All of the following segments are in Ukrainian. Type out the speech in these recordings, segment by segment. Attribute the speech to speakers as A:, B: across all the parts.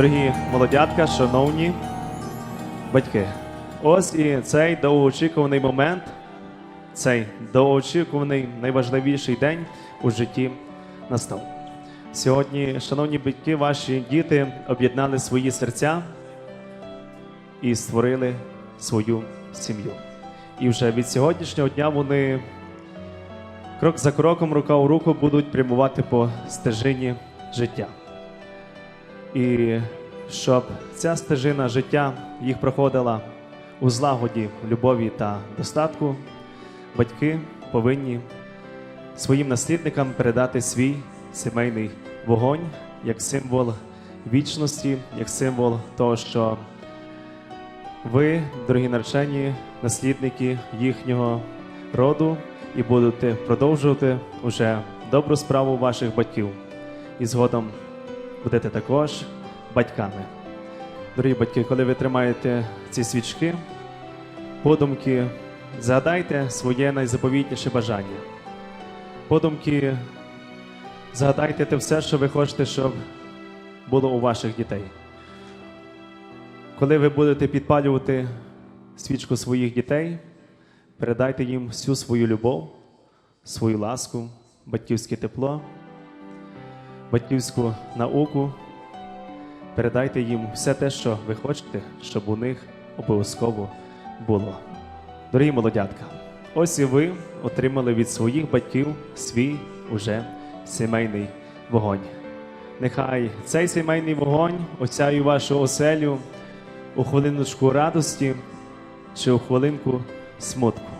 A: Дорогі молодятка, шановні батьки, ось і цей довгоочікуваний момент, цей довгоочікуваний найважливіший день у житті настав. Сьогодні, шановні батьки, ваші діти об'єднали свої серця і створили свою сім'ю. І вже від сьогоднішнього дня вони крок за кроком, рука у руку будуть прямувати по стежині життя. І щоб ця стежина життя їх проходила у злагоді, любові та достатку, батьки повинні своїм наслідникам передати свій сімейний вогонь як символ вічності, як символ того, що ви, дорогі наречені, наслідники їхнього роду, і будете продовжувати уже добру справу ваших батьків. І згодом будете також батьками. Дорогі батьки, коли ви тримаєте ці свічки, подумки, згадайте своє найзаповітніше бажання. Подумки, згадайте те все, що ви хочете, щоб було у ваших дітей. Коли ви будете підпалювати свічку своїх дітей, передайте їм всю свою любов, свою ласку, батьківське тепло батьківську науку, передайте їм все те, що ви хочете, щоб у них обов'язково було. Дорогі молодятка, ось і ви отримали від своїх батьків свій уже сімейний вогонь. Нехай цей сімейний вогонь осяє вашу оселю у хвилиночку радості чи у хвилинку смутку.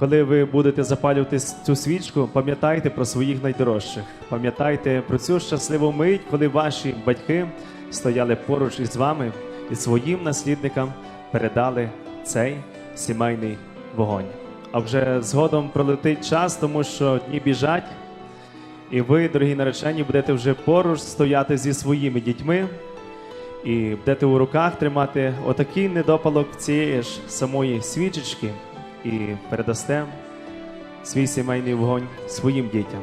A: Коли ви будете запалювати цю свічку, пам'ятайте про своїх найдорожчих. Пам'ятайте про цю щасливу мить, коли ваші батьки стояли поруч із вами і своїм наслідникам передали цей сімейний вогонь. А вже згодом пролетить час, тому що дні біжать, і ви, дорогі наречені, будете вже поруч стояти зі своїми дітьми і будете у руках тримати отакий недопалок цієї ж самої свічечки і передасте свій сімейний вогонь своїм дітям.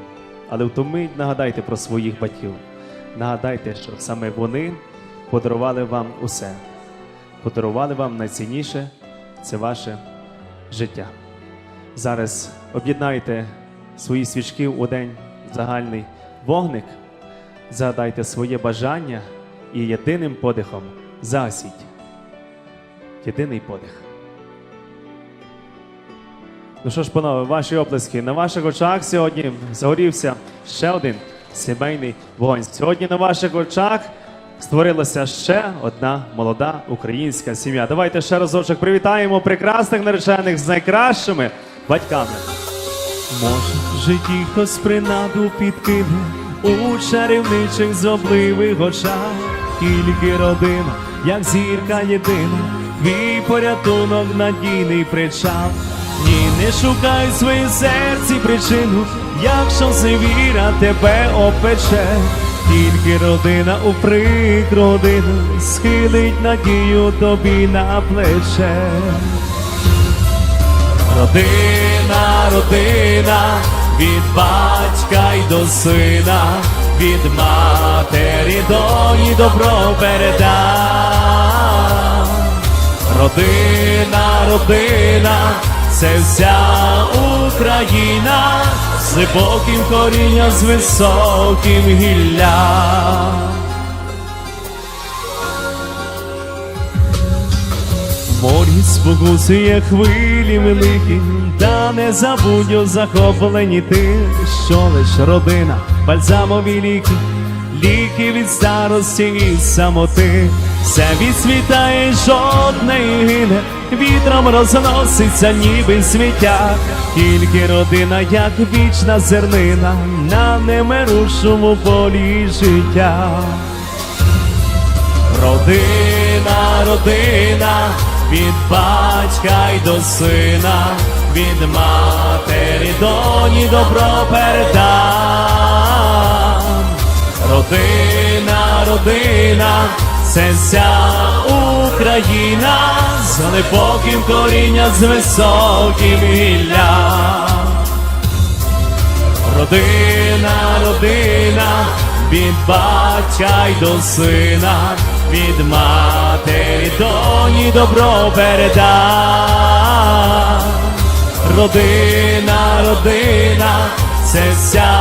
A: Але в ту нагадайте про своїх батьків. Нагадайте, що саме вони подарували вам усе, подарували вам найцінніше це ваше життя. Зараз об'єднайте свої свічки у день загальний вогник, згадайте своє бажання і єдиним подихом засідь. Єдиний подих. Ну що ж, панове, ваші оплески. На ваших очах сьогодні загорівся ще один сімейний вогонь. Сьогодні на ваших очах створилася ще одна молода українська сім'я. Давайте ще разочок привітаємо прекрасних наречених з найкращими батьками. Може, в житті хтось принаду підкине у чарівничих зобливих очах, тільки родина, як зірка єдина, твій порятунок надійний причал. Не шукай в серці причину, якщо віра тебе опече, тільки родина у прикру годину схилить надію тобі на плече. Родина, родина, від батька й до сина, від матері доні добро переда. Родина, родина, це вся Україна з глибоким корінням, з високим гіллям. Морі спокусує хвилі великі, та не забудь захоплені ти, що лиш родина, бальзамові ліки, ліки від старості і самоти, все відсвітає, жодне гине, вітром розноситься, ніби сміття, тільки родина, як вічна зернина, на немирушому полі життя. Родина, родина, від батька й до сина, від матері доні добро передам. Родина, це вся Україна, з глибоким корінням, з високим гіллям. Родина, родина, від батька й до сина, від матері доні добро передам. Родина, родина, це вся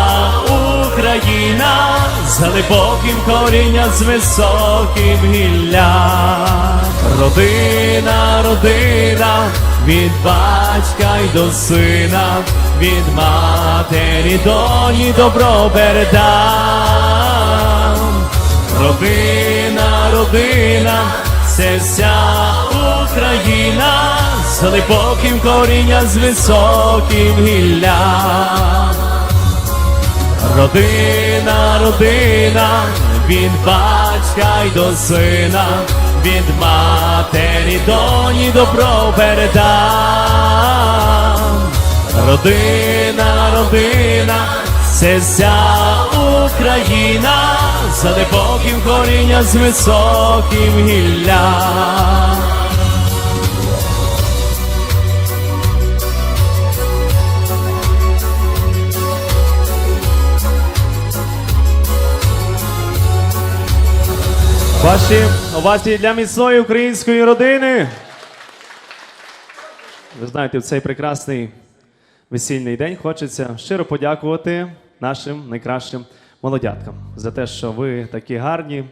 A: Україна, з глибоким корінням, з високим гіллям. Родина, родина, від батька й до сина, від матері доні добро передам. Родина, родина, це вся Україна, з глибоким корінням, з високим гіллям. Родина, родина, від батька й до сина, від матері доні добро передам. Родина, родина, це вся Україна, з глибоким корінням, з високим гіллям. Ваші овації для міцної української родини. Ви знаєте, в цей прекрасний весільний день хочеться щиро подякувати нашим найкращим молодяткам за те, що ви такі гарні,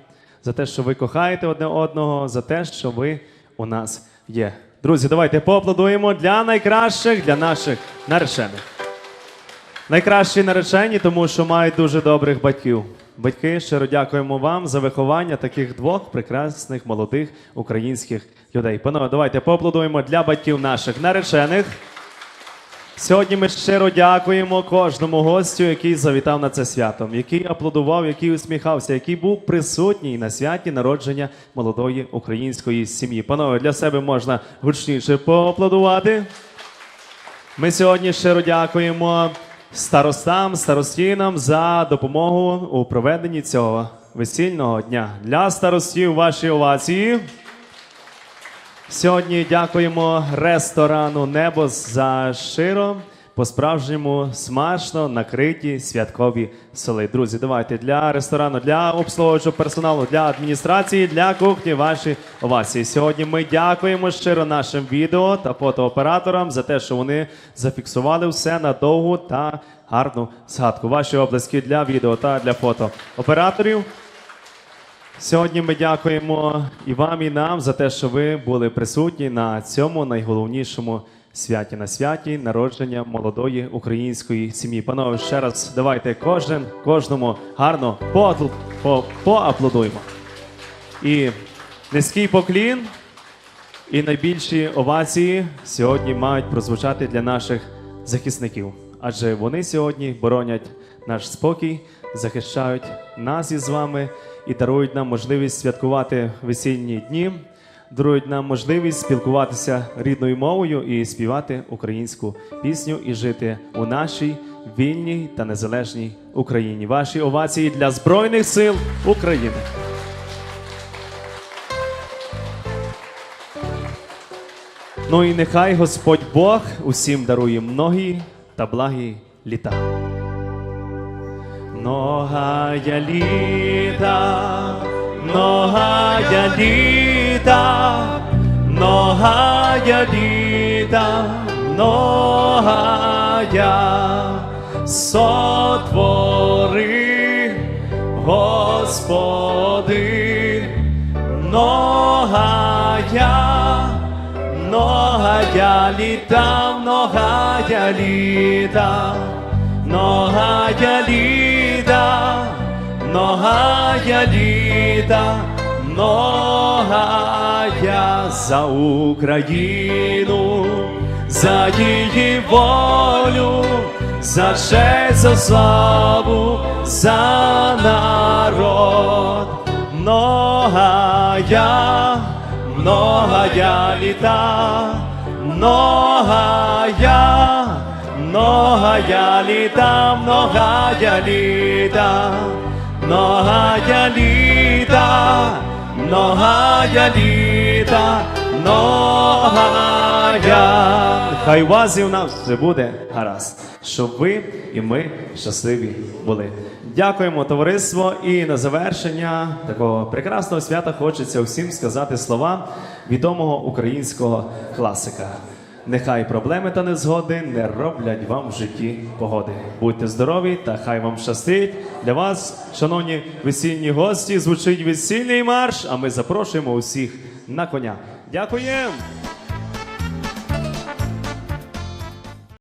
A: за те, що ви кохаєте одне одного, за те, що ви у нас є. Друзі, давайте поаплодуємо для найкращих, для наших наречених. Найкращі наречені, тому що мають дуже добрих батьків. Батьки, щиро дякуємо вам за виховання таких двох прекрасних молодих українських людей. Панове, давайте поаплодуємо для батьків наших наречених. Сьогодні ми щиро дякуємо кожному гостю, який завітав на це свято, який аплодував, який усміхався, який був присутній на святі народження молодої української сім'ї. Панове, для себе можна гучніше поаплодувати. Ми сьогодні щиро дякуємо старостам, старостінам за допомогу у проведенні цього весільного дня. Для старостів ваші овації. Сьогодні дякуємо ресторану Небо за щиро, по-справжньому смачно накриті святкові столи. Друзі, давайте для ресторану, для обслуговуючого персоналу, для адміністрації, для кухні ваші овації. Сьогодні ми дякуємо щиро нашим відео та фотооператорам за те, що вони зафіксували все на довгу та гарну згадку. Ваші облески для відео та для фотооператорів. Сьогодні ми дякуємо і вам, і нам за те, що ви були присутні на цьому найголовнішому святі, на святі народження молодої української сім'ї. Панове, ще раз давайте кожен, кожному гарно поапл- по, поаплодуємо. І низький поклін, і найбільші овації сьогодні мають прозвучати для наших захисників. Адже вони сьогодні боронять наш спокій, захищають нас із вами і дарують нам можливість святкувати весільні дні, дарують нам можливість спілкуватися рідною мовою і співати українську пісню і жити у нашій вільній та незалежній Україні. Ваші овації для Збройних сил України. Ну і нехай Господь Бог усім дарує многі та благі літа. Многая літа, многая літа, многая літа, многая сотвори, Господи, многая многая літа, многая літа, многая літа, многая літа, многая за Україну, за її волю, за честь, за славу, за народ, многая, многая літа, многая, многая літа, многая літа, многая літа, многая літа, ногая. Хай у вас і в нас все буде гаразд, щоб ви і ми щасливі були. Дякуємо, товариство. І на завершення такого прекрасного свята хочеться всім сказати слова відомого українського класика. Нехай проблеми та незгоди не роблять вам в житті погоди. Будьте здорові та хай вам щастить. Для вас, шановні весільні гості, звучить весільний марш. А ми запрошуємо усіх на коня. Дякуємо!